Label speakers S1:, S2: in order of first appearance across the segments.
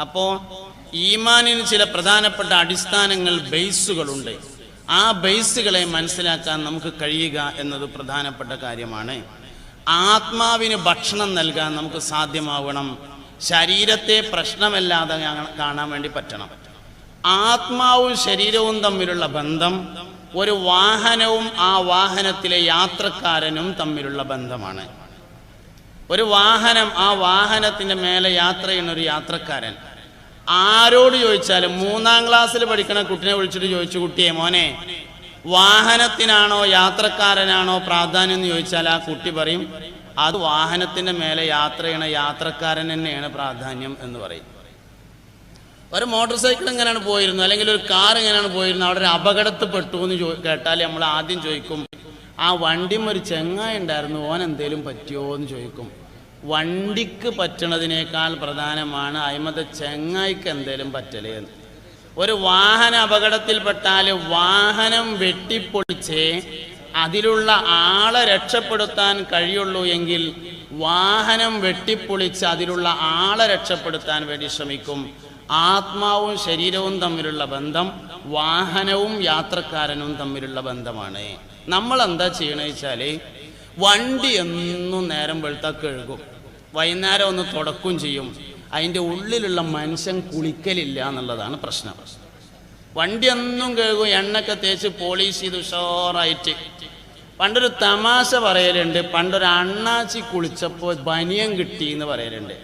S1: അപ്പോ ഈമാനിന് ചില പ്രധാനപ്പെട്ട അടിസ്ഥാനങ്ങൾ ബേസുകളുണ്ട്. ആ ബേസുകളെ മനസ്സിലാക്കാൻ നമുക്ക് കഴിയുക എന്നത് പ്രധാനപ്പെട്ട കാര്യമാണ്. ആത്മാവിന് ഭക്ഷണം നൽകാൻ നമുക്ക് സാധ്യമാവണം. ശരീരത്തെ പ്രശ്നമല്ലാതെ കാണാൻ വേണ്ടി പറ്റണം. ആത്മാവും ശരീരവും തമ്മിലുള്ള ബന്ധം ഒരു വാഹനവും ആ വാഹനത്തിലെ യാത്രക്കാരനും തമ്മിലുള്ള ബന്ധമാണ്. ഒരു വാഹനം ആ വാഹനത്തിന്റെ മേലെ യാത്ര ചെയ്യുന്ന ഒരു യാത്രക്കാരൻ. ആരോട് ചോദിച്ചാലും മൂന്നാം ക്ലാസ്സിൽ പഠിക്കുന്ന കുട്ടിനെ വിളിച്ചിട്ട് ചോദിച്ചു കുട്ടിയെ മോനെ വാഹനത്തിനാണോ യാത്രക്കാരനാണോ പ്രാധാന്യം എന്ന് ചോദിച്ചാൽ ആ കുട്ടി പറയും അത് വാഹനത്തിന്റെ മേലെ യാത്ര ചെയ്യണ യാത്രക്കാരൻ തന്നെയാണ് പ്രാധാന്യം എന്ന് പറയും. ഒരു മോട്ടോർ സൈക്കിൾ എങ്ങനെയാണ് പോയിരുന്നു? അല്ലെങ്കിൽ ഒരു കാർ എങ്ങനെയാണ് പോയിരുന്നു? അവിടെ ഒരു അപകടത്തിൽ പെട്ടു എന്ന് കേട്ടാൽ നമ്മൾ ആദ്യം ചോദിക്കും ആ വണ്ടിയും ഒരു ചെങ്ങായി ഉണ്ടായിരുന്നു. ഓൻ എന്തേലും പറ്റിയോ എന്ന് ചോദിക്കും. വണ്ടിക്ക് പറ്റണതിനേക്കാൾ പ്രധാനമാണ് അയിമത്തെ ചെങ്ങായിക്ക് എന്തേലും പറ്റലേ എന്ന് ഒരു വാഹന അപകടത്തിൽപ്പെട്ടാൽ വാഹനം വെട്ടിപ്പൊളിച്ച് അതിലുള്ള ആളെ രക്ഷപ്പെടുത്താൻ കഴിയുള്ളൂ എങ്കിൽ വാഹനം വെട്ടിപ്പൊളിച്ച് അതിലുള്ള ആളെ രക്ഷപ്പെടുത്താൻ വേണ്ടി ശ്രമിക്കും. ആത്മാവും ശരീരവും തമ്മിലുള്ള ബന്ധം വാഹനവും യാത്രക്കാരനും തമ്മിലുള്ള ബന്ധമാണ്. നമ്മൾ എന്താ ചെയ്യണമെന്ന് വെച്ചാൽ വണ്ടി എന്നും നേരം വെളുത്ത കഴുകും. വൈകുന്നേരം ഒന്ന് തുടക്കും ചെയ്യും. അതിന്റെ ഉള്ളിലുള്ള മനുഷ്യൻ കുളിക്കലില്ല എന്നുള്ളതാണ് പ്രശ്നം. വണ്ടി എന്നും കഴുകും എണ്ണൊക്കെ തേച്ച് പോളിഷ് ചെയ്ത് ഉഷാറായിട്ട് പണ്ടൊരു തമാശ പറയലുണ്ട്. പണ്ടൊരു അണ്ണാച്ചി കുളിച്ചപ്പോൾ ബനിയൻ കിട്ടി എന്ന് പറയലുണ്ട്.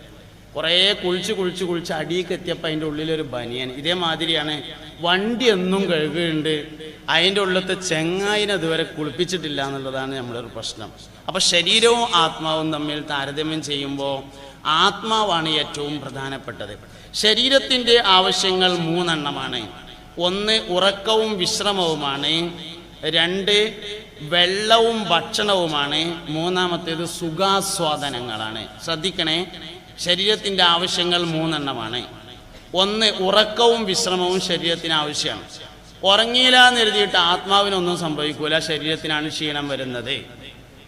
S1: കുറേ കുളിച്ച് കുളിച്ച് കുളിച്ച് അടിയൊക്കെ എത്തിയപ്പോൾ അതിന്റെ ഉള്ളിലൊരു ബനിയൻ. ഇതേമാതിരിയാണ് വണ്ടി എന്നും കഴുകുന്നുണ്ട്. അതിന്റെ ഉള്ളിലത്തെ ചെങ്ങായിനെ അതുവരെ കുളിപ്പിച്ചിട്ടില്ല എന്നുള്ളതാണ് നമ്മളൊരു പ്രശ്നം. അപ്പോൾ ശരീരവും ആത്മാവും തമ്മിൽ താരതമ്യം ചെയ്യുമ്പോൾ ആത്മാവാണ് ഏറ്റവും പ്രധാനപ്പെട്ടത്. ശരീരത്തിന്റെ ആവശ്യങ്ങൾ മൂന്നെണ്ണമാണ്. ഒന്ന് ഉറക്കവും വിശ്രമവുമാണ്. രണ്ട് വെള്ളവും ഭക്ഷണവുമാണ് മൂന്നാമത്തേത് സുഖാസ്വാദനങ്ങളാണ്. ശ്രദ്ധിക്കണേ ശരീരത്തിന്റെ ആവശ്യങ്ങൾ മൂന്നെണ്ണമാണ്. ഒന്ന് ഉറക്കവും വിശ്രമവും ശരീരത്തിന് ആവശ്യമാണ്. ഉറങ്ങിയില്ല എന്ന് എഴുതിയിട്ട് ആത്മാവിനൊന്നും സംഭവിക്കൂല ശരീരത്തിനാണ് ക്ഷീണം വരുന്നത്.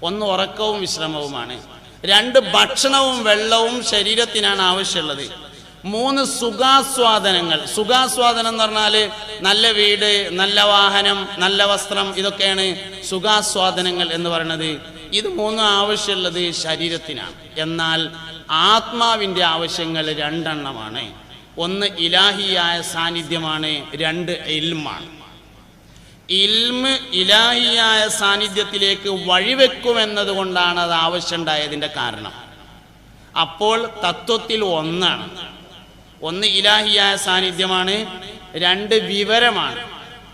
S1: ഒന്ന് ഉറക്കവും വിശ്രമവുമാണ്. രണ്ട് ഭക്ഷണവും വെള്ളവും ശരീരത്തിനാണ് ആവശ്യമുള്ളത്. മൂന്ന് സുഖാസ്വാദനങ്ങൾ. സുഖാസ്വാദനം എന്ന് പറഞ്ഞാൽ നല്ല വീട് നല്ല വാഹനം നല്ല വസ്ത്രം ഇതൊക്കെയാണ് സുഖാസ്വാദനങ്ങൾ എന്ന് പറയുന്നത് ഇത് മൂന്നും ആവശ്യമുള്ളത് ശരീരത്തിനാണ്. എന്നാൽ ആത്മാവിന്റെ ആവശ്യങ്ങൾ രണ്ടെണ്ണമാണ്. ഒന്ന് ഇലാഹിയായ സാന്നിധ്യമാണ് രണ്ട് ഇൽമാണ്. ഇൽമ് ഇലാഹിയായ സാന്നിധ്യത്തിലേക്ക് വഴിവെക്കുമെന്നത് കൊണ്ടാണ് അത് ആവശ്യമുണ്ടായതിന്റെ കാരണം. അപ്പോൾ തത്വത്തിൽ ഒന്നാണ്. ഒന്ന് ഇലാഹിയായ സാന്നിധ്യമാണ് രണ്ട് വിവരമാണ്.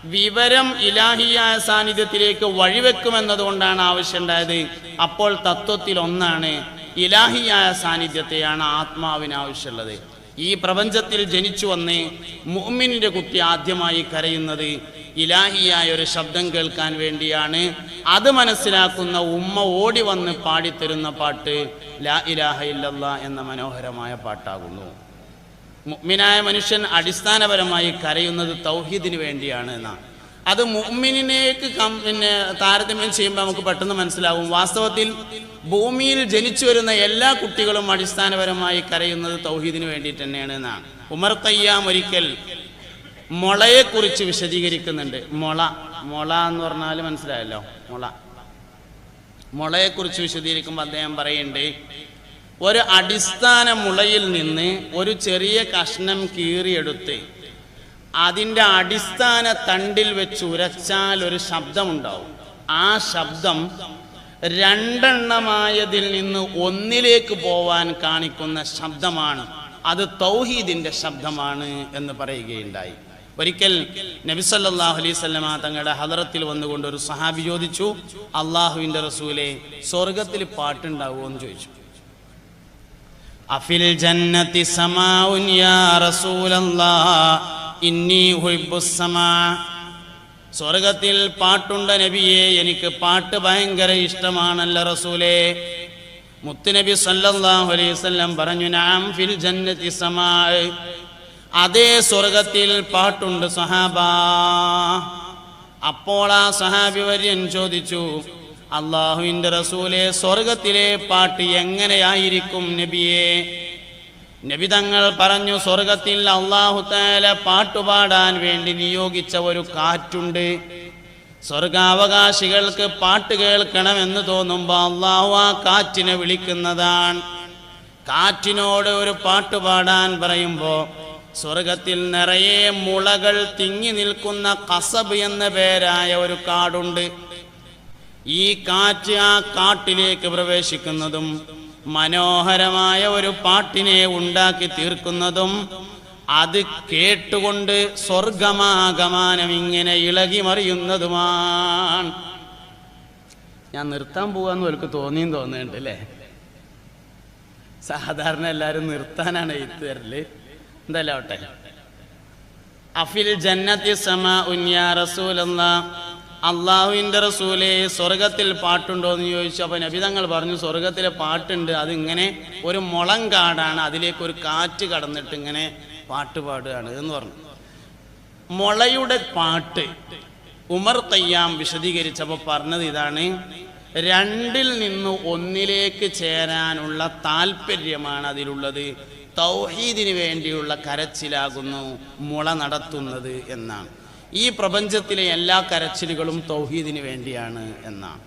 S1: വിവരം ഇലാഹിയായ സാന്നിധ്യത്തിലേക്ക് വഴിവെക്കുമെന്നതുകൊണ്ടാണ് ആവശ്യമുണ്ടായത്. അപ്പോൾ തത്വത്തിൽ ഒന്നാണ് ഇലാഹിയായ സാന്നിധ്യത്തെയാണ് ആത്മാവിന് ആവശ്യമുള്ളത്. ഈ പ്രപഞ്ചത്തിൽ ജനിച്ചു വന്ന് മുഅ്മിനിന്റെ കുട്ടി ആദ്യമായി കരയുന്നത് ഇലാഹിയായ ഒരു ശബ്ദം കേൾക്കാൻ വേണ്ടിയാണ്. അത് മനസ്സിലാക്കുന്ന ഉമ്മ ഓടി വന്ന് പാടിത്തരുന്ന പാട്ട് ലാ ഇലാഹ ഇല്ലല്ലാ എന്ന മനോഹരമായ പാട്ടാകുന്നു. മുഅ്മിനായ മനുഷ്യൻ അടിസ്ഥാനപരമായി കരയുന്നത് തൗഹീദിന് വേണ്ടിയാണ് എന്നാണ്. അത് മുഅ്മിനിനേക്ക് കം പിന്നെ താരതമ്യം ചെയ്യുമ്പോൾ നമുക്ക് പെട്ടെന്ന് മനസ്സിലാവും. വാസ്തവത്തിൽ ഭൂമിയിൽ ജനിച്ചു വരുന്ന എല്ലാ കുട്ടികളും അടിസ്ഥാനപരമായി കരയുന്നത് തൗഹീദിന് വേണ്ടിയിട്ട് തന്നെയാണ് എന്നാണ്. ഉമർ തയ്യാം ഒരിക്കൽ മുളയെക്കുറിച്ച് വിശദീകരിക്കുന്നുണ്ട്. മുള മുള എന്ന് പറഞ്ഞാൽ മനസ്സിലായല്ലോ? മുള. മുളയെക്കുറിച്ച് വിശദീകരിക്കുമ്പോൾ അദ്ദേഹം പറയുന്നുണ്ട് ഒരു അടിസ്ഥാന മുളയിൽ നിന്ന് ഒരു ചെറിയ കഷ്ണം കീറിയെടുത്ത് അതിന്റെ അടിസ്ഥാന തണ്ടിൽ വെച്ച് ഉരച്ചാൽ ഒരു ശബ്ദമുണ്ടാവും. ആ ശബ്ദം രണ്ടെണ്ണമായതിൽ നിന്ന് ഒന്നിലേക്ക് പോവാൻ കാണിക്കുന്ന ശബ്ദമാണ്. അത് തൗഹീദിന്റെ ശബ്ദമാണ് എന്ന് പറയുകയുണ്ടായി. ഒരിക്കൽ നബിസല്ലാഹു അലൈഹി സ്വല്ലമ തങ്ങളുടെ ഹദറത്തിൽ വന്നുകൊണ്ട് ഒരു സഹാബി ചോദിച്ചു അള്ളാഹുവിന്റെ റസൂലെ സ്വർഗത്തിൽ പാട്ടുണ്ടാവുമോ? എന്ന് ചോദിച്ചു. അഫിൽ ജന്നത്തി സമാഉൻ യാ ഇന്നി സ്വർഗത്തിൽ പാട്ടുണ്ട് നബിയെ എനിക്ക് പാട്ട് ഭയങ്കര ഇഷ്ടമാണല്ല റസൂലേ. മുത്തുനബി സല്ലല്ലാഹു അലൈഹി വസല്ലം പറഞ്ഞു നാം ഫിൽ ജന്നത്തി സമാ. അതേ സ്വർഗത്തിൽ പാട്ടുണ്ട് സഹാബ. അപ്പോൾ ആ സഹാബി വര്യൻ ചോദിച്ചു അള്ളാഹുവിന്റെ റസൂലെ സ്വർഗത്തിലെ പാട്ട് എങ്ങനെയായിരിക്കും നബിയെ? നബിതങ്ങൾ പറഞ്ഞു സ്വർഗത്തിൽ അള്ളാഹുത്താല പാട്ടുപാടാൻ വേണ്ടി നിയോഗിച്ച ഒരു കാറ്റുണ്ട്. സ്വർഗാവകാശികൾക്ക് പാട്ട് കേൾക്കണമെന്ന് തോന്നുമ്പോൾ അള്ളാഹു ആ കാറ്റിനെ വിളിക്കുന്നതാണ്. കാറ്റിനോട് ഒരു പാട്ട് പാടാൻ പറയുമ്പോൾ സ്വർഗത്തിൽ നിറയെ മുളകൾ തിങ്ങി നിൽക്കുന്ന കസബ് എന്ന പേരായ ഒരു കാടുണ്ട്. ഈ കാറ്റ് ആ കാട്ടിലേക്ക് പ്രവേശിക്കുന്നതും മനോഹരമായ ഒരു പാട്ടിനെ ഉണ്ടാക്കി തീർക്കുന്നതും അത് കേട്ടുകൊണ്ട് സ്വർഗമാഗമാനം ഇങ്ങനെ ഇളകി മറിയുന്നതുമാണ് ഞാൻ നിർത്താൻ പോവാന്ന് എനിക്ക് തോന്നിയും തോന്നുന്നുണ്ട് അല്ലേ സാധാരണ എല്ലാവരും നിർത്താനാണ് എഴുത്തുകാരിൽ ആവട്ടെ. അഫിൽ ജന്നത്തി സമ ഉന്യാ റസൂലല്ല. അള്ളാഹുവിന്റെ റസൂലെ സ്വർഗത്തിൽ പാട്ടുണ്ടോ എന്ന് ചോദിച്ചു. അപ്പോൾ നബിതങ്ങൾ പറഞ്ഞു സ്വർഗത്തിലെ പാട്ടുണ്ട്. അതിങ്ങനെ ഒരു മുളം കാടാണ്. അതിലേക്ക് ഒരു കാറ്റ് കടന്നിട്ട് ഇങ്ങനെ പാട്ട് പാടുകയാണ് എന്ന് പറഞ്ഞു. മുളയുടെ പാട്ട് ഉമർ തയ്യാം വിശദീകരിച്ചപ്പോൾ പറഞ്ഞത് ഇതാണ്. രണ്ടിൽ നിന്ന് ഒന്നിലേക്ക് ചേരാനുള്ള താല്പര്യമാണ് അതിലുള്ളത്. തൗഹീദിന് വേണ്ടിയുള്ള കരച്ചിലാകുന്നു മുള നടത്തുന്നത് എന്നാണ്. ഈ പ്രപഞ്ചത്തിലെ എല്ലാ കരച്ചിലുകളും തൗഹീദിന് വേണ്ടിയാണ് എന്നാണ്.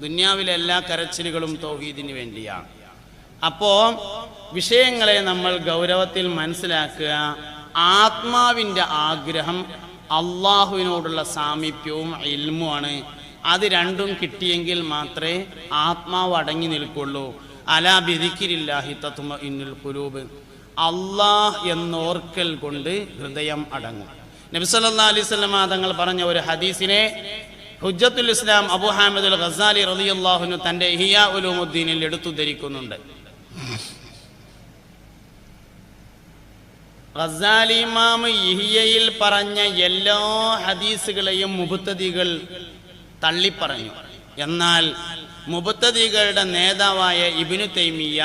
S1: ദുന്യാവിലെ എല്ലാ കരച്ചിലുകളും തൗഹീദിന് വേണ്ടിയാണ്. അപ്പോൾ വിഷയങ്ങളെ നമ്മൾ ഗൗരവത്തിൽ മനസ്സിലാക്കുക ആത്മാവിന്റെ ആഗ്രഹം അള്ളാഹുവിനോടുള്ള സാമീപ്യവും ഇൽമുമാണ്. അത് രണ്ടും കിട്ടിയെങ്കിൽ മാത്രമേ ആത്മാവ് അടങ്ങി നിൽക്കുള്ളൂ. അലാ ബിദിക്കിരില്ലാഹി തത്മ ഇന്നുൽ കുരൂബ് അള്ളാഹ് എന്നോർക്കൽ കൊണ്ട് ഹൃദയം അടങ്ങും. നബി സല്ലല്ലാഹു അലൈഹി വസല്ലം തങ്ങൾ പറഞ്ഞ ഒരു ഹദീസിനെ ഹുജ്ജത്തുൽ ഇസ്ലാം അബു ഹാമിദുൽ ഖസാലി റളിയല്ലാഹുനു തന്റെ ഇഹിയാ ഉലൂമുദ്ദീനിൽ എടുത്തു ധരിക്കുന്നുണ്ട് ഇമാം ഇഹിയയിൽ പറഞ്ഞ എല്ലാ ഹദീസുകളെയും മുബത്തദികൾ തള്ളിപ്പറഞ്ഞു. എന്നാൽ മുബത്തദികളുടെ നേതാവായ ഇബിനു തൈമിയ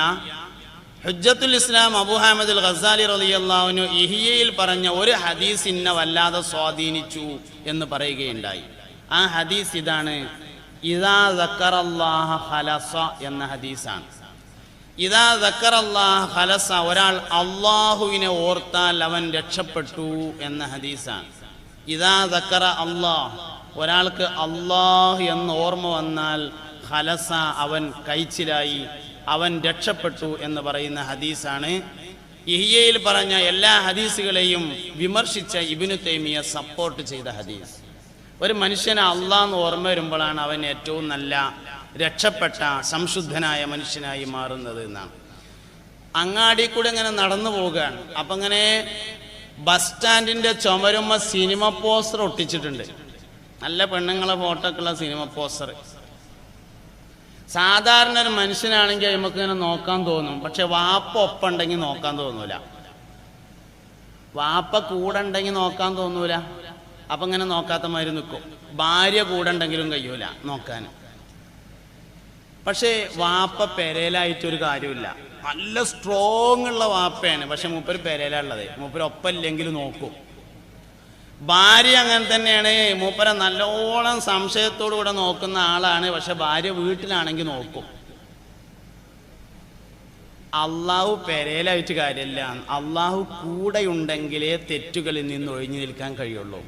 S1: ഹുജ്ജത്തുൽ ഇസ്ലാം അബുഹാമദ് അൽ ഖസാലി റളിയല്ലാഹുനു ഇഹിയയിൽ പറഞ്ഞ ഒരു ഹദീസ് ഇന്ന വല്ലാതെ സ്വാധീനിച്ചു എന്ന് പറയുകയുണ്ടായി. ആ ഹദീസ് ഇതാണ് എന്ന ഹദീസാണ്. ഇതാ ദക്കറല്ലാഹ ഖലസ ഒരാൾ അള്ളാഹുവിനെ ഓർത്താൽ അവൻ രക്ഷപ്പെട്ടു എന്ന ഹദീസാണ്. ഇതാ ദക്കറ അള്ളാഹ് ഒരാൾക്ക് അള്ളാഹ് എന്ന് ഓർമ്മ വന്നാൽ ഹലസ അവൻ കഴിച്ചിലായി അവൻ രക്ഷപ്പെട്ടു എന്ന് പറയുന്ന ഹദീസാണ്. ഇഹിയയിൽ പറഞ്ഞ എല്ലാ ഹദീസുകളെയും വിമർശിച്ച ഇബിനു തൈമിയ സപ്പോർട്ട് ചെയ്ത ഹദീസ്. ഒരു മനുഷ്യനെ അള്ളാന്ന് ഓർമ്മ വരുമ്പോഴാണ് അവൻ ഏറ്റവും നല്ല രക്ഷപ്പെട്ട സംശുദ്ധനായ മനുഷ്യനായി മാറുന്നത് എന്നാണ്. അങ്ങാടി കൂടെ ഇങ്ങനെ നടന്നു പോവുകയാണ്. അപ്പം ഇങ്ങനെ ബസ് സ്റ്റാൻഡിന്റെ ചുമരുമ്മ സിനിമ പോസ്റ്റർ ഒട്ടിച്ചിട്ടുണ്ട്. നല്ല പെണ്ണുങ്ങളെ ഫോട്ടോ ഒക്കെ ഉള്ള സിനിമ പോസ്റ്റർ സാധാരണ ഒരു മനുഷ്യനാണെങ്കിൽ നമുക്ക് ഇങ്ങനെ നോക്കാൻ തോന്നും. പക്ഷെ വാപ്പ ഒപ്പുണ്ടെങ്കിൽ നോക്കാൻ തോന്നൂല. വാപ്പ കൂടെ ഉണ്ടെങ്കിൽ നോക്കാൻ തോന്നൂല. അപ്പൊ ഇങ്ങനെ നോക്കാത്ത മാതിരി നിൽക്കും ഭാര്യ കൂടെ ഉണ്ടെങ്കിലും കഴിയൂല നോക്കാൻ. പക്ഷേ വാപ്പ പെരയിലായിട്ടൊരു കാര്യമില്ല. നല്ല സ്ട്രോങ് ഉള്ള വാപ്പയാണ്. പക്ഷെ മൂപ്പര് പെരയിലുള്ളത് മൂപ്പര് ഒപ്പമില്ലെങ്കിലും നോക്കും. ഭാര്യ അങ്ങനെ തന്നെയാണ്. മൂപ്പര നല്ലോണം സംശയത്തോടു കൂടെ നോക്കുന്ന ആളാണ്. പക്ഷെ ഭാര്യ വീട്ടിലാണെങ്കിൽ നോക്കും. അള്ളാഹു പെരയിലായിട്ട് കാര്യമില്ല. അള്ളാഹു കൂടെയുണ്ടെങ്കിലേ തെറ്റുകളിൽ നിന്ന് ഒഴിഞ്ഞു നിൽക്കാൻ കഴിയുള്ളൂ.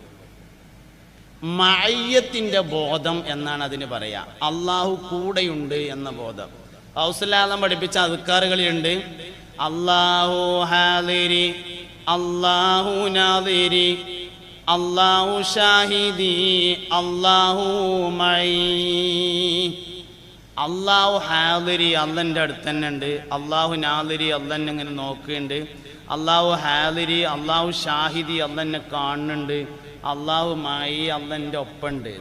S1: മയ്യത്തിന്റെ ബോധം എന്നാണ് അതിന് പറയാ. അള്ളാഹു കൂടെയുണ്ട് എന്ന ബോധം. ഹൗസലാദം പഠിപ്പിച്ച അതുക്കാറുകളിലുണ്ട് അള്ളാഹു ഹാലിരി അള്ളാഹു നാദിരി അള്ളാഹു ഷാഹിദി അള്ളാഹു മൈ അള്ളാഹു ഹാദിരി അള്ളന്റെ അടുത്ത് തന്നെ ഉണ്ട് അള്ളാഹു നാദിരി അള്ളന്നെ ഇങ്ങനെ നോക്കുന്നുണ്ട് അള്ളാഹു ഹാദിരി അള്ളാഹു ഷാഹിദി അള്ളന്നെ കാണുന്നുണ്ട്. അള്ളാഹു മായി അള്ളന്റെ ഒപ്പമുണ്ട്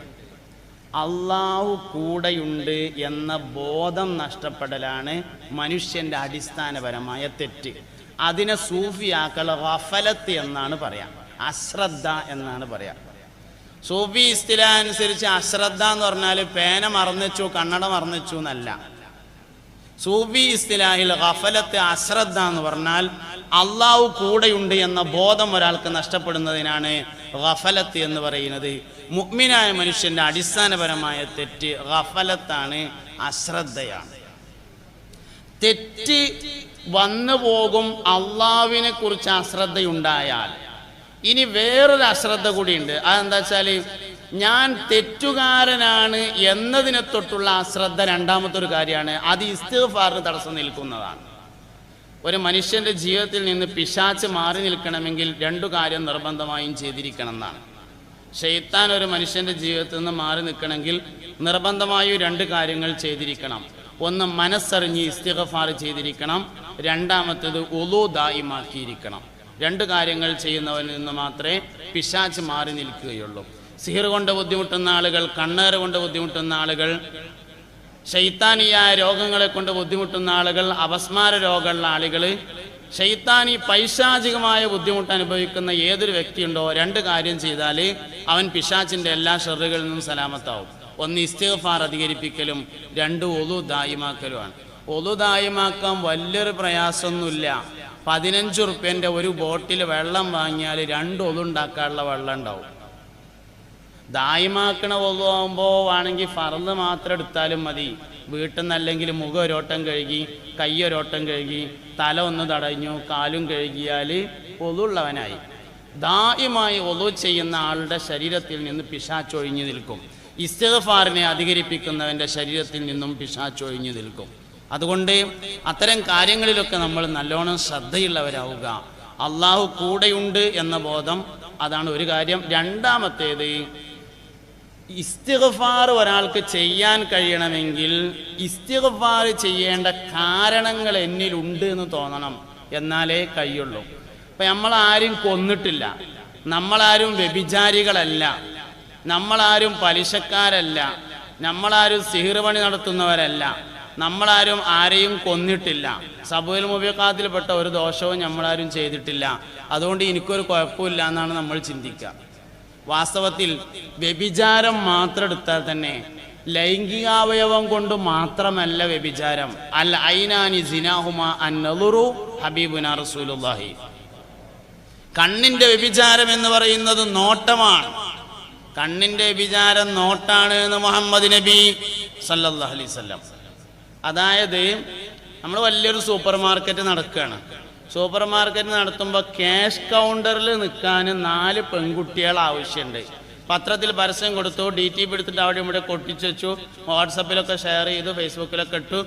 S1: അള്ളാഹു കൂടെയുണ്ട് എന്ന ബോധം നഷ്ടപ്പെടലാണ് മനുഷ്യന്റെ അടിസ്ഥാനപരമായ തെറ്റ്. അതിനെ സൂഫിയാക്കൾ റഫലത്ത് എന്നാണ് പറയാം. അശ്രദ്ധ എന്നാണ് പറയാ. സൂഫി ഇസ്തില അനുസരിച്ച് അശ്രദ്ധ എന്ന് പറഞ്ഞാൽ പേന മറന്നുവെച്ചു കണ്ണട മറന്നുവെച്ചു എന്നല്ല. സൂഫി ഇസ്തിലാഹിൽ ഗഫലത്ത് അശ്രദ്ധ എന്ന് പറഞ്ഞാൽ അള്ളാഹു കൂടെയുണ്ട് എന്ന ബോധം ഒരാൾക്ക് നഷ്ടപ്പെടുന്നതിനാണ് ഗഫലത്ത് എന്ന് പറയുന്നത്. മുഗ്മിനായ മനുഷ്യന്റെ അടിസ്ഥാനപരമായ തെറ്റ് ഗഫലത്താണ് അശ്രദ്ധയാണ്. തെറ്റ് വന്നു പോകും അള്ളാവിനെ കുറിച്ച് അശ്രദ്ധയുണ്ടായാൽ. ഇനി വേറൊരു അശ്രദ്ധ കൂടിയുണ്ട്. അതെന്താ വെച്ചാൽ ഞാൻ തെറ്റുകാരനാണ് എന്നതിനെ തൊട്ടുള്ള അശ്രദ്ധ രണ്ടാമത്തെ ഒരു കാര്യമാണ്. അത് ഇസ്തിഫാറിന് തടസ്സം നിൽക്കുന്നതാണ്. ഒരു മനുഷ്യന്റെ ജീവിതത്തിൽ നിന്ന് പിശാച്ച് മാറി നിൽക്കണമെങ്കിൽ രണ്ടു കാര്യം നിർബന്ധമായും ചെയ്തിരിക്കണം എന്നാണ് ഷെയ്ത്താൻ ഒരു മനുഷ്യന്റെ ജീവിതത്തിൽ നിന്ന് മാറി നിൽക്കണമെങ്കിൽ നിർബന്ധമായും രണ്ട് കാര്യങ്ങൾ ചെയ്തിരിക്കണം. ഒന്ന് മനസ്സറിഞ്ഞ് ഇസ്തിഗഫാർ ചെയ്തിരിക്കണം. രണ്ടാമത്തേത് ഒലു ദായിമാക്കിയിരിക്കണം. രണ്ട് കാര്യങ്ങൾ ചെയ്യുന്നവനിൽ നിന്ന് മാത്രമേ പിശാച്ച് മാറി നിൽക്കുകയുള്ളൂ. സിഹിർ കൊണ്ട് ബുദ്ധിമുട്ടുന്ന ആളുകൾ കണ്ണേറ് കൊണ്ട് ബുദ്ധിമുട്ടുന്ന ആളുകൾ ശൈത്താനിയായ രോഗങ്ങളെ കൊണ്ട് ബുദ്ധിമുട്ടുന്ന ആളുകൾ അപസ്മാര രോഗമുള്ള ആളുകൾ ശൈത്താനി പൈശാചികമായ ബുദ്ധിമുട്ട് അനുഭവിക്കുന്ന ഏതൊരു വ്യക്തിയുണ്ടോ രണ്ട് കാര്യം ചെയ്താൽ അവൻ പിശാച്ചിന്റെ എല്ലാ ഷെറുകളിൽ നിന്നും സലാമത്താവും. ഒന്ന് ഇസ്തിഗ്ഫാർ അധികരിപ്പിക്കലും രണ്ട് ഒതു ദായിമാക്കലുമാണ്. ഒതു ദായിമാക്കാൻ വലിയൊരു പ്രയാസമൊന്നുമില്ല. പതിനഞ്ച് റുപ്യന്റെ ഒരു ബോട്ടിൽ വെള്ളം വാങ്ങിയാൽ രണ്ട് ഒതുണ്ടാക്കാനുള്ള വെള്ളം ഉണ്ടാവും. ദായിമാക്കണ ഒതുവാകുമ്പോൾ ആണെങ്കിൽ ഫറന്ന് മാത്രം എടുത്താലും മതി. വീട്ടിൽ നിന്നല്ലെങ്കിൽ മുഖം ഒരോട്ടം കഴുകി കൈ ഒരോട്ടം കഴുകി തല ഒന്ന് തടഞ്ഞു കാലും കഴുകിയാൽ ഒതുള്ളവനായി. ദായിമായി ഒതു ചെയ്യുന്ന ആളുടെ ശരീരത്തിൽ നിന്ന് പിശാച്ചൊഴിഞ്ഞു നിൽക്കും. ഇസ്തഫാറിനെ അധികരിപ്പിക്കുന്നവന്റെ ശരീരത്തിൽ നിന്നും പിശാച്ചൊഴിഞ്ഞു നിൽക്കും. അതുകൊണ്ട് അത്തരം കാര്യങ്ങളിലൊക്കെ നമ്മൾ നല്ലോണം ശ്രദ്ധയുള്ളവരാവുക. അള്ളാഹു കൂടെയുണ്ട് എന്ന ബോധം അതാണ് ഒരു കാര്യം. രണ്ടാമത്തേത് ഇസ്തിഗ്ഫാർ ഒരാൾക്ക് ചെയ്യാൻ കഴിയണമെങ്കിൽ ഇസ്തിഗ്ഫാർ ചെയ്യേണ്ട കാരണങ്ങൾ എന്നിലുണ്ട് എന്ന് തോന്നണം എന്നാലേ കഴിയുള്ളൂ. അപ്പൊ നമ്മളാരും കൊന്നിട്ടില്ല. നമ്മളാരും വ്യഭിചാരികളല്ല. നമ്മളാരും പലിശക്കാരല്ല. നമ്മളാരും സിഹിർപണി നടത്തുന്നവരല്ല. നമ്മളാരും ആരെയും കൊന്നിട്ടില്ല. സബുൽ മുബിക്കാത്തിൽപ്പെട്ട ഒരു ദോഷവും നമ്മളാരും ചെയ്തിട്ടില്ല. അതുകൊണ്ട് എനിക്കൊരു കുഴപ്പമില്ല എന്നാണ് നമ്മൾ ചിന്തിക്കുക. വാസ്തവത്തിൽ വ്യഭിചാരം മാത്രം എടുത്താൽ തന്നെ ലൈംഗികാവയവം കൊണ്ട് മാത്രമല്ല വ്യഭിചാരം. അൽ ഐനാനി ജിനാഹുമ അന്നലുറു ഹബീബുന റസൂലുല്ലാഹി കണ്ണിന്റെ വ്യഭിചാരം എന്ന് പറയുന്നത് നോട്ടമാണ്. കണ്ണിന്റെ വിചാരം നോട്ടാണ് എന്ന് മുഹമ്മദ് നബി സല്ലല്ലാഹു അലൈഹി വസല്ലം. അതായത് നമ്മൾ വലിയൊരു സൂപ്പർ മാർക്കറ്റ് നടക്കുകയാണ് സൂപ്പർ മാർക്കറ്റ് നടത്തുമ്പോൾ ക്യാഷ് കൗണ്ടറിൽ നിൽക്കാൻ നാല് പെൺകുട്ടികൾ ആവശ്യമുണ്ട് പത്രത്തിൽ പരസ്യം കൊടുത്തു ഡി ടി പി എടുത്തിട്ട് അവിടെ ഇവിടെ കൊട്ടിച്ചു വെച്ചു വാട്സപ്പിലൊക്കെ ഷെയർ ചെയ്തു ഫേസ്ബുക്കിലൊക്കെ ഇട്ടു.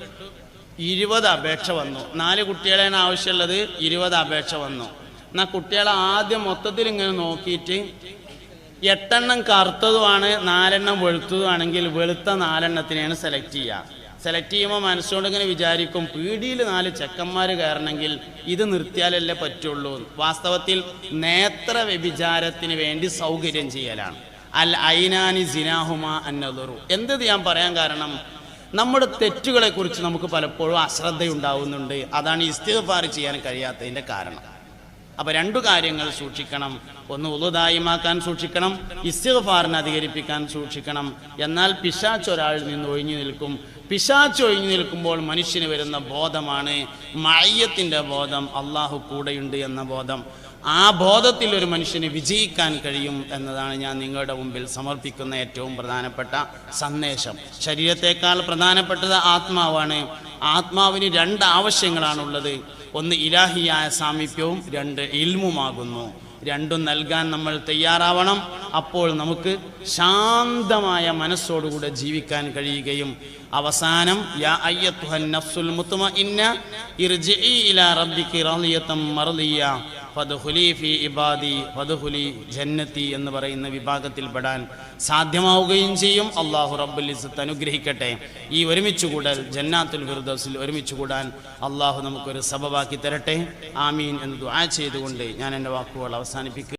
S1: ഇരുപത് അപേക്ഷ വന്നു. നാല് കുട്ടികളാണ് ആവശ്യമുള്ളത് ഇരുപത് അപേക്ഷ വന്നു. എന്നാൽ കുട്ടികളെ ആദ്യം മൊത്തത്തിൽ ഇങ്ങനെ നോക്കിയിട്ട് എട്ടെണ്ണം കറുത്തതുമാണ് നാലെണ്ണം വെളുത്തതുമാണെങ്കിൽ വെളുത്ത നാലെണ്ണത്തിനെയാണ് സെലക്ട് ചെയ്യുക. സെലക്ട് ചെയ്യുമ്പോൾ മനസ്സുകൊണ്ട് ഇങ്ങനെ വിചാരിക്കും പീടിയിൽ നാല് ചെക്കന്മാർ കയറണമെങ്കിൽ ഇത് നിർത്തിയാലല്ലേ പറ്റുള്ളൂ. വാസ്തവത്തിൽ നേത്ര വ്യഭിചാരത്തിന് വേണ്ടി സൗകര്യം ചെയ്യലാണ്. അൽ ഐനാനി ജിനാഹുമ അന്നതുറു എന്തത് ഞാൻ പറയാൻ കാരണം? നമ്മുടെ തെറ്റുകളെ കുറിച്ച് നമുക്ക് പലപ്പോഴും അശ്രദ്ധയുണ്ടാവുന്നുണ്ട്. അതാണ് ഇസ്തിഫാർ ചെയ്യാൻ കഴിയാത്തതിന്റെ കാരണം. അപ്പൊ രണ്ടു കാര്യങ്ങൾ സൂക്ഷിക്കണം. ഒന്ന് ഉളുദായിമാക്കാൻ സൂക്ഷിക്കണം ഇസ്തിഫാറിനെ അധികരിപ്പിക്കാൻ സൂക്ഷിക്കണം. എന്നാൽ പിശാച്ച് ഒരാൾ നിന്ന് ഒഴിഞ്ഞു നിൽക്കും. പിശാച്ച് ഒഴിഞ്ഞു നിൽക്കുമ്പോൾ മനുഷ്യന് വരുന്ന ബോധമാണ് മയ്യത്തിന്റെ ബോധം അള്ളാഹു കൂടെയുണ്ട് എന്ന ബോധം. ആ ബോധത്തിൽ ഒരു മനുഷ്യന് വിജയിക്കാൻ കഴിയും എന്നതാണ് ഞാൻ നിങ്ങളുടെ മുമ്പിൽ സമർപ്പിക്കുന്ന ഏറ്റവും പ്രധാനപ്പെട്ട സന്ദേശം. ശരീരത്തെക്കാൾ പ്രധാനപ്പെട്ടത് ആത്മാവാണ്. ആത്മാവിന് രണ്ട് ആവശ്യങ്ങളാണുള്ളത്. ഒന്ന് ഇലാഹിയായ സാമീപ്യവും രണ്ട് ഇൽമുമാകുന്നു. രണ്ടും നൽകാൻ നമ്മൾ തയ്യാറാവണം. അപ്പോൾ നമുക്ക് ശാന്തമായ മനസ്സോടുകൂടെ ജീവിക്കാൻ കഴിയുകയും. അവസാനം യാ മുത്മഇന്ന ഇർജിഇ ഇലാ റബ്ബികി റളിയതം ഫദ്ഖുലി ഫി ഇബാദി ഫതുഹുലി ജന്നത്തി എന്ന് പറയുന്ന വിഭാഗത്തിൽപ്പെടാൻ സാധ്യമാവുകയും ചെയ്യും. അള്ളാഹു റബ്ബുൽ ഇസത്ത് അനുഗ്രഹിക്കട്ടെ. ഈ ഒരുമിച്ച് കൂടൽ ജന്നാത്തുൽ ഫിർദൗസിൽ ഒരുമിച്ച് കൂടാൻ അള്ളാഹു നമുക്കൊരു സബബാക്കി തരട്ടെ. ആമീൻ എന്ന് ദുആ ചെയ്തുകൊണ്ട് ഞാൻ എന്റെ വാക്കുകൾ അവസാനിപ്പിക്കുക